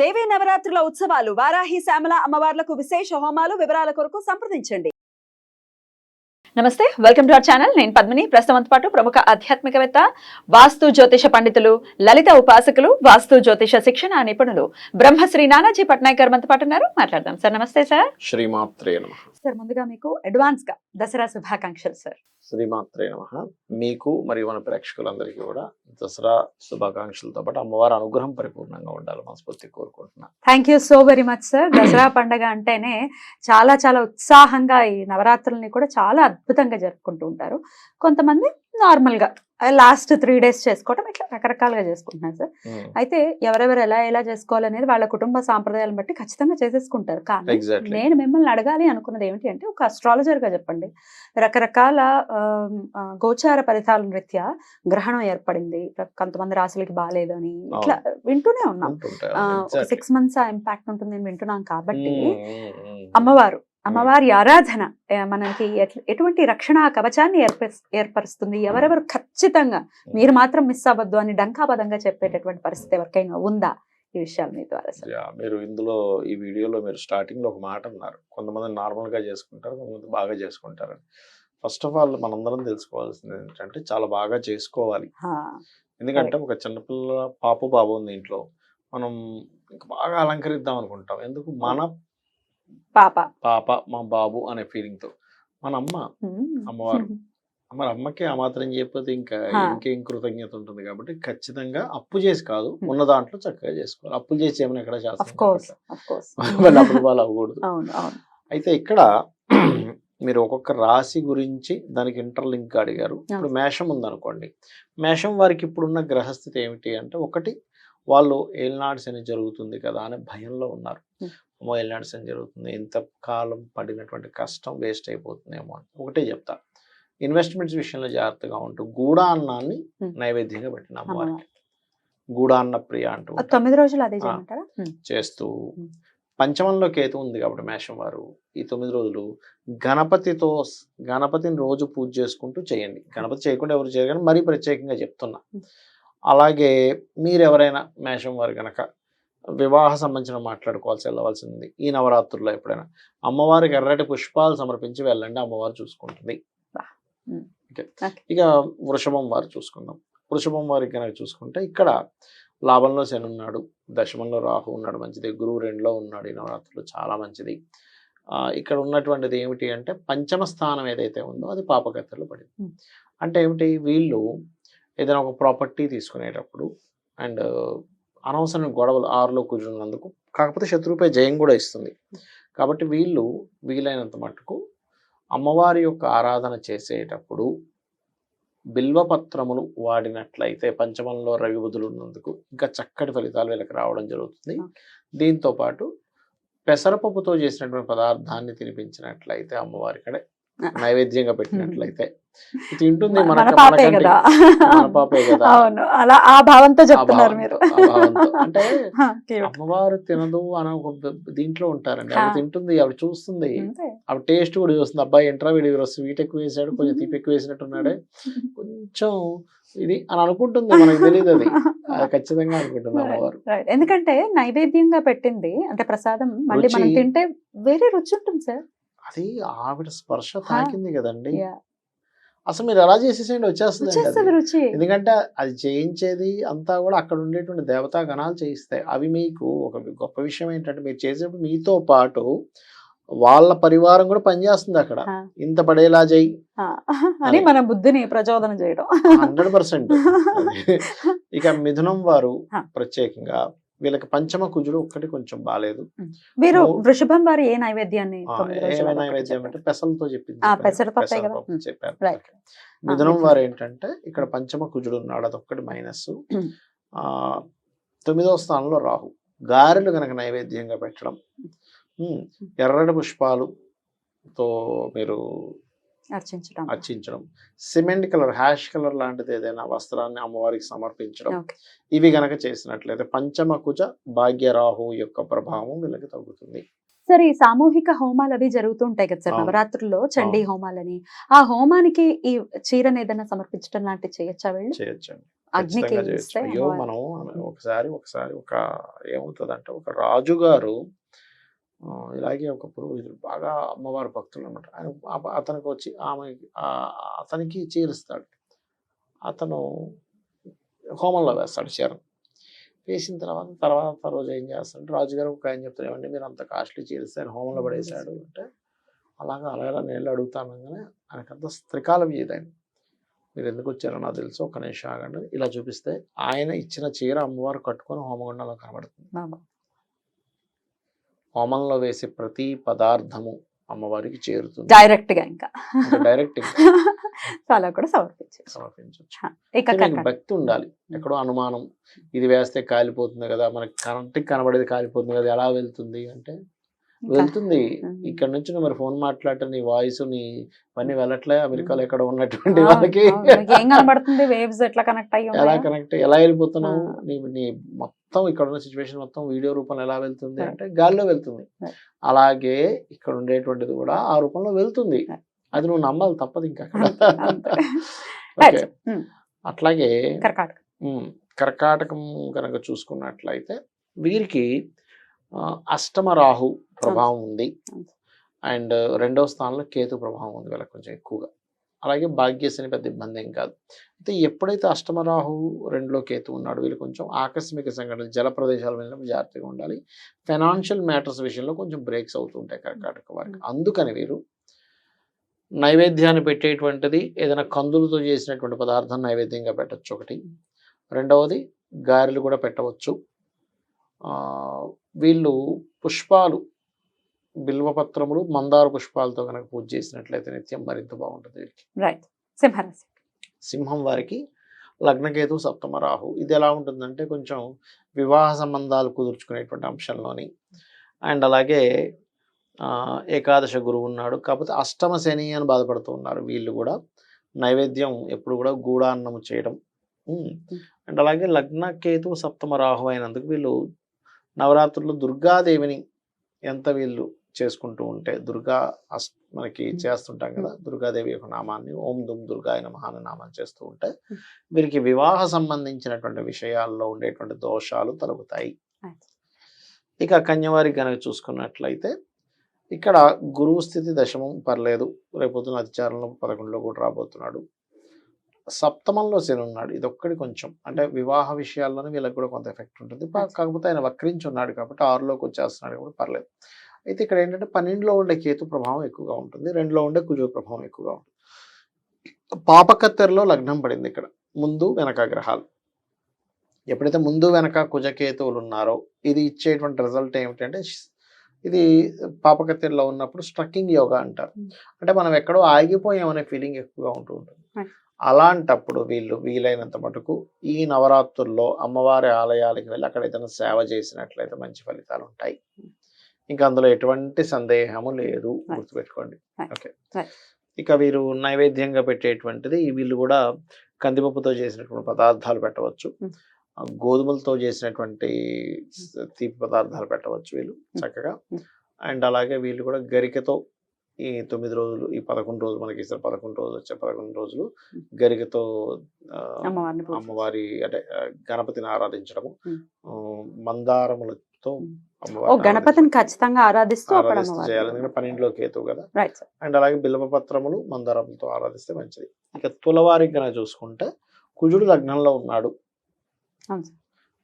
దేవీ నవరాత్రుల ఉత్సవాలు వారాహి శ్యామల అమ్మవార్లకు విశేష హోమాలు వివరాల కొరకు సంప్రదించండి. నమస్తే వెల్కమ్ టు అవర్ ఛానల్. నేను పద్మిని. ప్రస్తుతం పాటు ప్రముఖ ఆధ్యాత్మికవేత్త వాస్తు జ్యోతిష పండితులు లలిత ఉపాసకులు వాస్తు జ్యోతిష శిక్షణ నిపుణులు బ్రహ్మశ్రీ నానాజీ పట్నాయక్ గారు మనతో పాటు ఉన్నారు. మాట్లాడదాం. సార్ నమస్తే సార్. శ్రీమాత్రే సార్ ముందుగా మీకు అడ్వాన్స్గా దసరా శుభాకాంక్షలు సార్. శ్రీమాత్రే నమ. మీకు మరియు మన ప్రేక్షకులందరికీ కూడా దసరా శుభాకాంక్షలతో పాటు అమ్మవారి అనుగ్రహం పరిపూర్ణంగా ఉండాలి మనస్ఫూర్తి కోరుకుంటున్నాను. Thank you so very much sir Dasara పండగ అంటేనే చాలా చాలా ఉత్సాహంగా ఈ నవరాత్రుల్ని కూడా చాలా అద్భుతంగా జరుపుకుంటూ ఉంటారు. కొంతమంది నార్మల్గా లాస్ట్ త్రీ డేస్ చేసుకోవటం ఇట్లా రకరకాలుగా చేసుకుంటున్నారు సార్. అయితే ఎవరెవరు ఎలా ఎలా చేసుకోవాలనేది వాళ్ళ కుటుంబ సాంప్రదాయాలను బట్టి ఖచ్చితంగా చేసేసుకుంటారు. కానీ. నేను మిమ్మల్ని అడగాలి అనుకున్నది ఏమిటి అంటే ఒక astrologer గా చెప్పండి. రకరకాల గోచార ఫలితాల రీత్యా గ్రహణం ఏర్పడింది. కొంతమంది రాసులకి బాగాలేదు అని ఇట్లా వింటూనే ఉన్నాం. సిక్స్ మంత్స్ ఆ ఇంపాక్ట్ ఉంటుంది నేను వింటున్నాం కాబట్టి. అమ్మవారు అమ్మవారి ఆరాధన మనకి ఎటువంటి రక్షణ కవచాన్ని ఏర్పరుస్- ఏర్పరుస్తుంది? ఎవరెవరు ఖచ్చితంగా మీరు మాత్రం మిస్ అవ్వద్దు అని డంకాపదంగా చెప్పేటటువంటి పరిస్థితి ఎవరికైనా ఉందా? ఈ విషయాలు మీ ద్వారా మీరు ఇందులో ఈ వీడియోలో మీరు స్టార్టింగ్లో ఒక మాట అన్నారు. కొంతమంది నార్మల్గా చేసుకుంటారు కొంతమంది బాగా చేసుకుంటారు ఫస్ట్ ఆఫ్ ఆల్ మనందరం తెలుసుకోవాల్సింది ఏంటంటే చాలా బాగా చేసుకోవాలి. ఎందుకంటే ఒక చిన్నపిల్ల పాప బాబు ఉంది ఇంట్లో. మనం ఇంకా బాగా అలంకరిద్దాం అనుకుంటాం. ఎందుకు? మన పాప. పాప మా బాబు అనే ఫీలింగ్తో. మన అమ్మ. అమ్మవారు. మరి అమ్మకి ఆ మాత్రం చెప్పితే ఇంకా. ఇంకేం కృతజ్ఞత ఉంటుంది కాబట్టి ఖచ్చితంగా అప్పు చేసి కాదు. ఉన్న దాంట్లో చక్కగా చేసుకోవాలి. అప్పులు చేసి ఏమైనా ఎక్కడ కోర్స్ చేస్తాం అప్పులు వాళ్ళు అవ్వకూడదు. అయితే ఇక్కడ మీరు ఒక్కొక్క రాశి గురించి దానికి ఇంటర్లింక్ అడిగారు. ఇప్పుడు మేషం ఉందనుకోండి. మేషం వారికి ఇప్పుడున్న గ్రహస్థితి ఏమిటి అంటే ఒకటి వాళ్ళు ఏలినాడు శని జరుగుతుంది కదా అనే భయంలో ఉన్నారు. అమ్మో శని జరుగుతుంది ఎంత కాలం పడినటువంటి కష్టం వేస్ట్ అయిపోతుందేమో అని ఒకటే చెప్తా ఇన్వెస్ట్మెంట్స్ విషయంలో జాగ్రత్తగా ఉంటూ గూడా అన్నాన్ని Hmm. నైవేద్యంగా పెట్టిన అమ్మవారికి అమ్మవారు. గూడా అన్న ప్రియ అంటూ. తొమ్మిది రోజులు అదే. చేస్తూ. పంచమంలో కేతు ఉంది కాబట్టి మేషం వారు ఈ తొమ్మిది రోజులు గణపతితో గణపతిని రోజు పూజ చేసుకుంటూ చేయండి గణపతి చేయకుండా ఎవరు చేయగలని మరీ ప్రత్యేకంగా చెప్తున్నా. అలాగే మీరు ఎవరైనా మేషం వారు గనక వివాహ సంబంధించిన మాట్లాడుకోవాల్సి వెళ్ళవలసింది. ఈ నవరాత్రుల్లో ఎప్పుడైనా అమ్మవారికి ఎర్రటి పుష్పాలు సమర్పించి వెళ్ళండి. అమ్మవారు చూసుకుంటుంది. ఇక వృషభం వారు చూసుకుందాం. వృషభం వారికి కనుక చూసుకుంటే ఇక్కడ లాభంలో శని ఉన్నాడు. దశమంలో రాహు ఉన్నాడు. మంచిది. గురువు రెండులో ఉన్నాడు. ఈ నవరాత్రులు చాలా మంచిది. ఇక్కడ ఉన్నటువంటిది ఏమిటి అంటే పంచమ స్థానం ఏదైతే ఉందో అది పాపకత్తెలో పడింది. అంటే ఏమిటి? వీళ్ళు ఏదైనా ఒక ప్రాపర్టీ తీసుకునేటప్పుడు అండ్ అనవసరమైన గొడవలు ఆరులో కూర్చున్నందుకు కాకపోతే శత్రువుపై జయం కూడా ఇస్తుంది. కాబట్టి వీళ్ళు వీలైనంత మటుకు అమ్మవారి యొక్క ఆరాధన చేసేటప్పుడు బిల్వపత్రములు వాడినట్లయితే పంచమంలో రవి ఉన్నందుకు ఇంకా చక్కటి ఫలితాలు వీళ్ళకి రావడం జరుగుతుంది. దీంతో పాటు పెసరపప్పుతో చేసినటువంటి పదార్థాన్ని తినిపించినట్లయితే అమ్మవారికడే నైవేద్యంగా పెట్టినట్లయితే తింటుంది మన మనక- పాపే కదా. అవును. అలా ఆ భావంతో చెప్తున్నారు మీరు. అంటే. అమ్మవారు తినదు అని ఒక దీంట్లో ఉంటారండి. ఆవిడ ఆ. తింటుంది ఆవిడ చూస్తుంది. ఆవిడ టేస్ట్ కూడా చూస్తుంది. అబ్బాయి ఎంట్రా వీడి స్వీట్ ఎక్కువ వేసాడు కొంచెం తీపి ఎక్కువ వేసినట్టున్నాడే. కొంచెం ఇది అని అనుకుంటుంది. మనకు తెలియదు అది. ఖచ్చితంగా అనుకుంటుంది అమ్మవారు. ఎందుకంటే నైవేద్యంగా పెట్టింది అంటే ప్రసాదం మళ్ళీ మనం తింటే వేరే రుచి ఉంటుంది సార్. అది ఆవిడ స్పర్శ తాకింది కదండి. అసలు మీరు ఎలా చేసేసేయండి? వచ్చేస్తుంది ఎందుకంటే అది చేయించేది అంతా కూడా అక్కడ ఉండేటువంటి దేవతా గణాలు చేయిస్తాయి అవి మీకు ఒక గొప్ప విషయం ఏంటంటే మీరు చేసేటప్పుడు మీతో పాటు వాళ్ళ పరివారం కూడా పనిచేస్తుంది అక్కడ. ఇంత పడేలా చేయి. అని మన బుద్ధిని ప్రచోదనం చేయడం. Hundred percent. ఇక మిథునం వారు. ప్రత్యేకంగా వీళ్ళకి పంచమ కుజుడు ఒక్కటి కొంచెం బాగాలేదు మీరు వృషభం వారి ఏ నైవేద్యాన్ని ఏమైనా నైవేద్యం అంటే చెప్పారు? పెసలతో చెప్పింది. పెసరపప్పే Right. మిథునం. వారు ఏంటంటే ఇక్కడ పంచమ కుజుడు ఉన్నాడు అదొక్కటి మైనస్. ఆ తొమ్మిదవ స్థానంలో రాహు గారెలు కనుక నైవేద్యంగా పెట్టడం ఎర్రటి పుష్పాలుతో మీరు అర్చించడం. అర్చించడం. సిమెంట్ కలర్ హ్యాష్ కలర్ లాంటిది ఏదైనా వస్త్రాన్ని అమ్మవారికి సమర్పించడం. ఇవి గనక చేసినట్లయితే పంచమ కుజ భాగ్యరాహు యొక్క ప్రభావం వీళ్ళకి తగ్గుతుంది. సరే ఈ సామూహిక హోమాలు అవి జరుగుతూ ఉంటాయి కదా సార్. నవరాత్రుల్లో చండీ హోమాలని. ఆ హోమానికి ఈ చీరను ఏదైనా సమర్పించడం లాంటివి చేయొచ్చా వీళ్ళు? చేయొచ్చండి. అగ్నికి మనం ఒకసారి ఒకసారి ఒక ఏమవుతుందంటే ఒక రాజుగారు ఇలాగే ఒక పురోహితుడు బాగా అమ్మవారి భక్తులు అనమాట ఆయన అతనికి వచ్చి ఆమె అతనికి చీరుస్తాడు. అతను హోమంలో వేస్తాడు చీరను. వేసిన తర్వాత తర్వాత రోజు ఏం చేస్తాడు? రాజుగారు ఒక ఆయన చెప్తారు ఏమండి మీరు అంత కాస్ట్లీ చీరిస్తే ఆయన హోమంలో పడేశాడు అంటే అలాగా అలాగా నేను అడుగుతాను అనగానే ఆయనకంత త్రికాలం చేయదు ఆయన. మీరు ఎందుకు వచ్చారో నాకు తెలుసు ఒక నిమిషం ఆగండి ఇలా చూపిస్తే ఆయన ఇచ్చిన చీర అమ్మవారు కట్టుకొని హోమగుండంలో కనబడుతుంది. హోమంలో వేసే ప్రతి పదార్థము అమ్మవారికి చేరుతుంది. డైరెక్ట్గా ఇంకా డైరెక్ట్ సో అలా కూడా సమర్పించవచ్చు. భక్తి ఉండాలి. ఎక్కడో అనుమానం ఇది వేస్తే కాలిపోతుంది కదా మనకి కరెంట్కి కనబడేది కాలిపోతుంది కదా ఎలా వెళ్తుంది అంటే వెళ్తుంది. ఇక్కడ నుంచి మరి ఫోన్ మాట్లాడితే నీ వాయిస్ నీ పని వెళ్ళట్లే? అమెరికాలో ఎక్కడ ఉన్నటువంటి వాళ్ళకి. వేవ్స్ ఎట్లా కనెక్ట్ అయ్యి ఎలా. కనెక్ట్ ఎలా వెళ్ళిపోతున్నావు. నీ నీ మొత్తం ఇక్కడ ఉన్న సిచ్యువేషన్ మొత్తం వీడియో రూపంలో ఎలా వెళ్తుంది. అంటే గాల్లో వెళ్తుంది. అలాగే ఇక్కడ ఉండేటువంటిది కూడా ఆ రూపంలో వెళ్తుంది. అది నువ్వు నమ్మాలి తప్పదు ఇంకా. అట్లాగే కర్కాటకం. కర్కాటకం కనుక చూసుకున్నట్లయితే వీరికి అష్టమ రాహు ప్రభావం ఉంది. అండ్ రెండవ స్థానంలో కేతు ప్రభావం ఉంది వీళ్ళకి కొంచెం ఎక్కువగా. అలాగే భాగ్యశని పెద్ద ఇబ్బంది ఏం కాదు. అయితే ఎప్పుడైతే అష్టమ రాహు రెండులో కేతు ఉన్నాడు వీళ్ళు కొంచెం ఆకస్మిక సంఘటనలు జల ప్రదేశాల వెళ్ళినప్పుడు జాగ్రత్తగా ఉండాలి. ఫైనాన్షియల్ మ్యాటర్స్ విషయంలో కొంచెం బ్రేక్స్ అవుతుంటాయి కర్కాటక వారికి. అందుకని వీరు నైవేద్యాన్ని పెట్టేటువంటిది ఏదైనా కందులతో చేసినటువంటి పదార్థం నైవేద్యంగా పెట్టచ్చు ఒకటి. రెండవది గారెలు కూడా పెట్టవచ్చు. వీళ్ళు పుష్పాలు బిల్వపత్రములు మందార పుష్పాలతో కనుక పూజ చేసినట్లయితే నిత్యం మరింత బాగుంటుంది వీరికి రైట్ సింహరాశి. సింహం వారికి లగ్నకేతు సప్తమ రాహు. ఇది ఎలా ఉంటుందంటే కొంచెం వివాహ సంబంధాలు కుదుర్చుకునేటువంటి అంశంలోని. అండ్ అలాగే ఏకాదశ గురువు ఉన్నాడు. కాకపోతే అష్టమ శని అని బాధపడుతూ ఉన్నారు వీళ్ళు కూడా. నైవేద్యం ఎప్పుడు కూడా గూడాన్నము చేయడం. అండ్ అలాగే లగ్నకేతు సప్తమ రాహు అయినందుకు వీళ్ళు నవరాత్రులు దుర్గాదేవిని ఎంత వీళ్ళు చేసుకుంటూ ఉంటే దుర్గా అస్ మనకి చేస్తుంటాం కదా దుర్గాదేవి యొక్క నామాన్ని ఓం దుమ్ దుర్గాయ నమః అనే నామాన్ని చేస్తూ ఉంటే వీరికి వివాహ సంబంధించినటువంటి విషయాల్లో ఉండేటువంటి దోషాలు తొలగుతాయి. ఇక కన్యవారికి కనుక చూసుకున్నట్లయితే ఇక్కడ గురువు స్థితి దశమం పర్లేదు. రేపొద్దున అధిచారంలో పదకొండులో కూడా రాబోతున్నాడు. సప్తమంలో శని ఉన్నాడు ఇది ఒక్కటి కొంచెం. అంటే వివాహ విషయాల్లోనే వీళ్ళకి కూడా కొంత ఎఫెక్ట్ ఉంటుంది. కాకపోతే ఆయన వక్రించి ఉన్నాడు కాబట్టి ఆరులోకి వచ్చేస్తున్నాడు కాబట్టి పర్లేదు. అయితే ఇక్కడ ఏంటంటే పన్నెండులో ఉండే కేతు ప్రభావం ఎక్కువగా ఉంటుంది. రెండులో ఉండే కుజు ప్రభావం ఎక్కువగా ఉంటుంది. పాపకత్తెరలో లగ్నం పడింది ఇక్కడ. ముందు వెనక గ్రహాలు. ఎప్పుడైతే ముందు వెనక కుజకేతువులు ఉన్నారో ఇది ఇచ్చేటువంటి రిజల్ట్ ఏమిటంటే ఇది పాపకత్తెరలో ఉన్నప్పుడు స్ట్రక్కింగ్ యోగా అంటారు. Hmm. అంటే మనం ఎక్కడో ఆగిపోయామనే ఫీలింగ్ ఎక్కువగా ఉంటూ ఉంటుంది. అలాంటప్పుడు వీళ్ళు వీలైనంత మటుకు ఈ నవరాత్రుల్లో అమ్మవారి ఆలయాలకు వెళ్ళి అక్కడ ఏదైనా సేవ చేసినట్లయితే మంచి ఫలితాలు ఉంటాయి ఇంకా అందులో ఎటువంటి సందేహము లేదు. గుర్తుపెట్టుకోండి. ఓకే. ఇక వీరు నైవేద్యంగా పెట్టేటువంటిది వీళ్ళు కూడా కందిపప్పుతో చేసినటువంటి పదార్థాలు పెట్టవచ్చు Hmm. గోధుమలతో చేసినటువంటి స- తీపి పదార్థాలు పెట్టవచ్చు వీళ్ళు చక్కగా Hmm. అండ్ అలాగే వీళ్ళు కూడా గరికతో ఈ తొమ్మిది రోజులు ఈ పదకొండు రోజులు మనకి ఇస్తారు. పదకొండు రోజులు వచ్చే పదకొండు రోజులు. గరికతో. అమ్మవారి అంటే గణపతిని ఆరాధించడము. మందారములతో గణపతిని ఖచ్చితంగా ఆరాధిస్తూ చేయాలి. పన్నెండులో కేతు కదా. అండ్ అలాగే బిల్వపత్రములు మందారములతో ఆరాధిస్తే మంచిది. ఇక తులవారికి కనుక చూసుకుంటే కుజుడు లగ్నంలో ఉన్నాడు.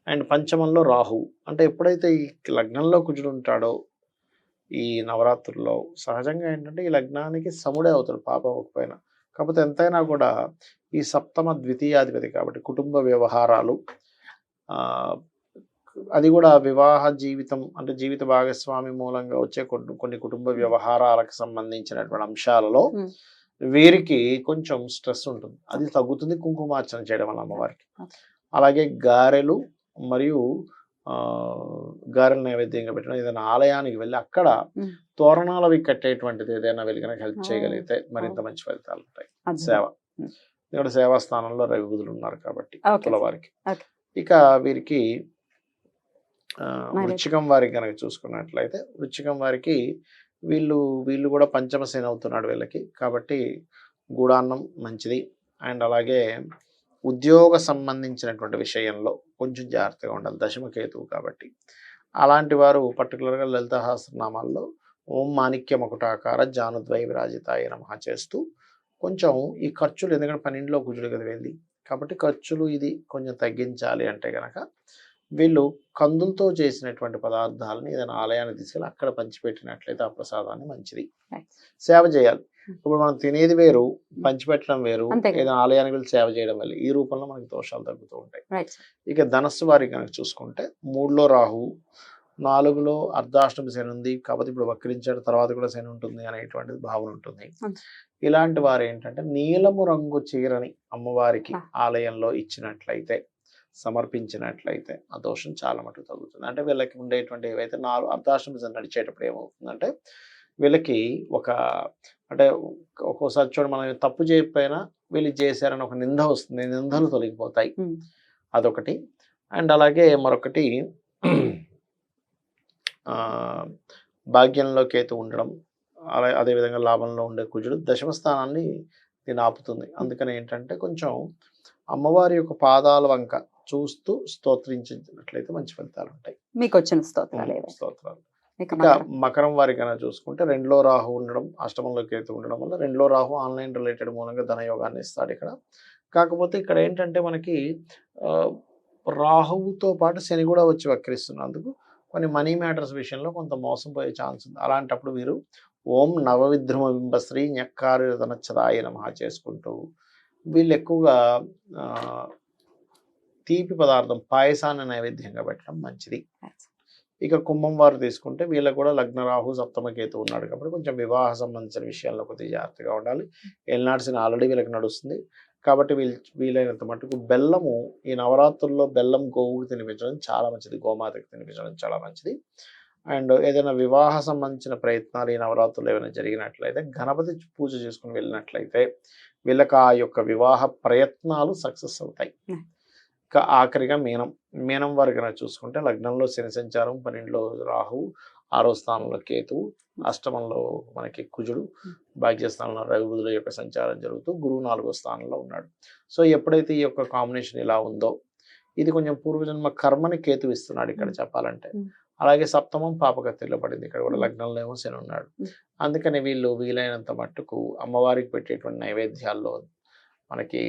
అండ్ పంచమంలో రాహు అంటే ఎప్పుడైతే ఈ లగ్నంలో కుజుడు ఉంటాడో ఈ నవరాత్రుల్లో సహజంగా ఏంటంటే ఈ లగ్నానికి సముడే అవుతాడు పాప పైన కాకపోతే ఎంతైనా కూడా ఈ సప్తమ ద్వితీయాధిపతి కాబట్టి కుటుంబ వ్యవహారాలు అది కూడా వివాహ జీవితం అంటే జీవిత భాగస్వామి మూలంగా వచ్చే కొన్ని కొన్ని కుటుంబ వ్యవహారాలకు సంబంధించినటువంటి అంశాలలో. వీరికి కొంచెం స్ట్రెస్ ఉంటుంది అది తగ్గుతుంది కుంకుమార్చన చేయడం వల్ల అమ్మవారికి. అలాగే గారెలు మరియు గారెల నైవేద్యంగా పెట్టడం ఏదైనా ఆలయానికి వెళ్ళి అక్కడ. తోరణాలవి కట్టేటువంటిది ఏదైనా వెళ్ళి కనుక హెల్ప్. చేయగలిగితే మరింత. మంచి ఫలితాలు ఉంటాయి. సేవ. ఇక్కడ సేవా స్థానంలో రవి బుధులు ఉన్నారు కాబట్టి Okay. ఇక వీరికి వృశ్చికం వారికి కనుక చూసుకున్నట్లయితే వృశ్చికం వారికి వీళ్ళు వీళ్ళు కూడా పంచమ సేన అవుతున్నాడు వీళ్ళకి కాబట్టి గూడాన్నం మంచిది అండ్ అలాగే ఉద్యోగ సంబంధించినటువంటి విషయంలో కొంచెం జాగ్రత్తగా ఉండాలి. దశమకేతువు కాబట్టి. అలాంటి వారు పర్టికులర్గా లలిత సహస్రనామాల్లో ఓం మాణిక్యం ఒకటాకార జానుద్వై విరాజితాయ నమః చేస్తూ కొంచెం ఈ ఖర్చులు ఎందుకంటే పన్నెండులో కుజుడు కదా వెళ్ళి కాబట్టి ఖర్చులు ఇది కొంచెం తగ్గించాలి అంటే కనుక వీళ్ళు కందులతో చేసినటువంటి పదార్థాలని ఏదైనా ఆలయానికి తీసుకెళ్ళి అక్కడ పంచిపెట్టినట్లయితే ఆ ప్రసాదాన్ని మంచిది. సేవ చేయాలి ఇప్పుడు మనం తినేది వేరు పంచిపెట్టడం వేరు. ఏదైనా ఆలయానికి వెళ్ళి సేవ చేయడం వల్ల ఈ రూపంలో మనకి దోషాలు తగ్గుతూ ఉంటాయి ఇక ధనస్సు వారికి కనుక చూసుకుంటే మూడులో రాహు నాలుగులో అర్ధాష్టమి శని ఉంది కాబట్టి ఇప్పుడు వక్రించాడు తర్వాత కూడా శని ఉంటుంది అనేటువంటిది భావన ఉంటుంది అంతే. ఇలాంటి వారు ఏంటంటే నీలము రంగు చీరని అమ్మవారికి ఆ. ఆలయంలో ఇచ్చినట్లయితే సమర్పించినట్లయితే ఆ దోషం చాలా మటుకు తగ్గుతుంది. అంటే వీళ్ళకి ఉండేటువంటి ఏవైతే నాలుగు అర్ధాష్టమి శని నడిచేటప్పుడు ఏమవుతుందంటే వీళ్ళకి ఒక అంటే ఒక్కోసారి చూడ మనం తప్పు చేయకపోయినా వీళ్ళు చేశారని ఒక నింద వస్తుంది. నిందలు తొలగిపోతాయి. అదొకటి. అండ్ అలాగే మరొకటి ఆ, భాగ్యంలో కేతు ఉండడం అలా అదేవిధంగా లాభంలో ఉండే కుజుడు దశమ స్థానాన్ని దీన్ని ఆపుతుంది. అందుకని ఏంటంటే కొంచెం అమ్మవారి యొక్క పాదాల వంక చూస్తూ స్తోత్రించినట్లయితే మంచి ఫలితాలు ఉంటాయి. మీకు వచ్చిన స్తోత్రాలు. స్తోత్రాలు ఇక మకరం. మకరం వారికి కనుక చూసుకుంటే రెండులో రాహు ఉండడం అష్టమంలో కేతు ఉండడం వల్ల రెండులో రాహు ఆన్లైన్ రిలేటెడ్ మూలంగా ధనయోగాన్ని ఇస్తాడు ఇక్కడ. కాకపోతే ఇక్కడ ఏంటంటే మనకి రాహువుతో పాటు శని కూడా వచ్చి వక్రిస్తున్నందుకు కొన్ని మనీ మ్యాటర్స్ విషయంలో కొంత మోసం పోయే ఛాన్స్ ఉంది. అలాంటప్పుడు మీరు ఓం నవవిద్రుమ బింబశ్రీ న్యక్కార్యతనచ్చదాయ నమః చేసుకుంటూ వీళ్ళు ఎక్కువగా తీపి పదార్థం పాయసాన్ని నైవేద్యంగా పెట్టడం మంచిది. ఇక కుంభం వారు తీసుకుంటే వీళ్ళకి కూడా లగ్న రాహు సప్తమ కేతు ఉన్నాడు కాబట్టి కొంచెం వివాహ సంబంధించిన విషయాల్లో కొద్దిగా జాగ్రత్తగా ఉండాలి. ఎల్నాడ్సిన ఆల్రెడీ వీళ్ళకి నడుస్తుంది. కాబట్టి వీళ్ళు వీలైనంత మటుకు బెల్లము ఈ నవరాత్రుల్లో బెల్లం గోవుకు తినిపించడం చాలా మంచిది గోమాతకి తినిపించడం చాలా మంచిది. అండ్ ఏదైనా వివాహ సంబంధించిన ప్రయత్నాలు ఈ నవరాత్రులు ఏమైనా జరిగినట్లయితే గణపతి పూజ చేసుకుని వెళ్ళినట్లయితే వీళ్ళకి ఆ యొక్క వివాహ ప్రయత్నాలు సక్సెస్ అవుతాయి. ఇక ఆఖరిగా మీనం. మీనం వారికి చూసుకుంటే లగ్నంలో శని సంచారం పన్నెండులో రాహు ఆరో స్థానంలో కేతువు అష్టమంలో మనకి కుజుడు భాగ్యస్థానంలో రవి బుధుల యొక్క సంచారం జరుగుతూ గురువు నాలుగో స్థానంలో ఉన్నాడు. సో ఎప్పుడైతే ఈ యొక్క కాంబినేషన్ ఇలా ఉందో ఇది కొంచెం పూర్వజన్మ కర్మని కేతు ఇస్తున్నాడు ఇక్కడ చెప్పాలంటే. అలాగే సప్తమం పాపకత్తిలో పడింది. ఇక్కడ కూడా లగ్నంలో ఏమో శని ఉన్నాడు. అందుకని వీళ్ళు వీలైనంత మట్టుకు అమ్మవారికి పెట్టేటువంటి నైవేద్యాల్లో మనకి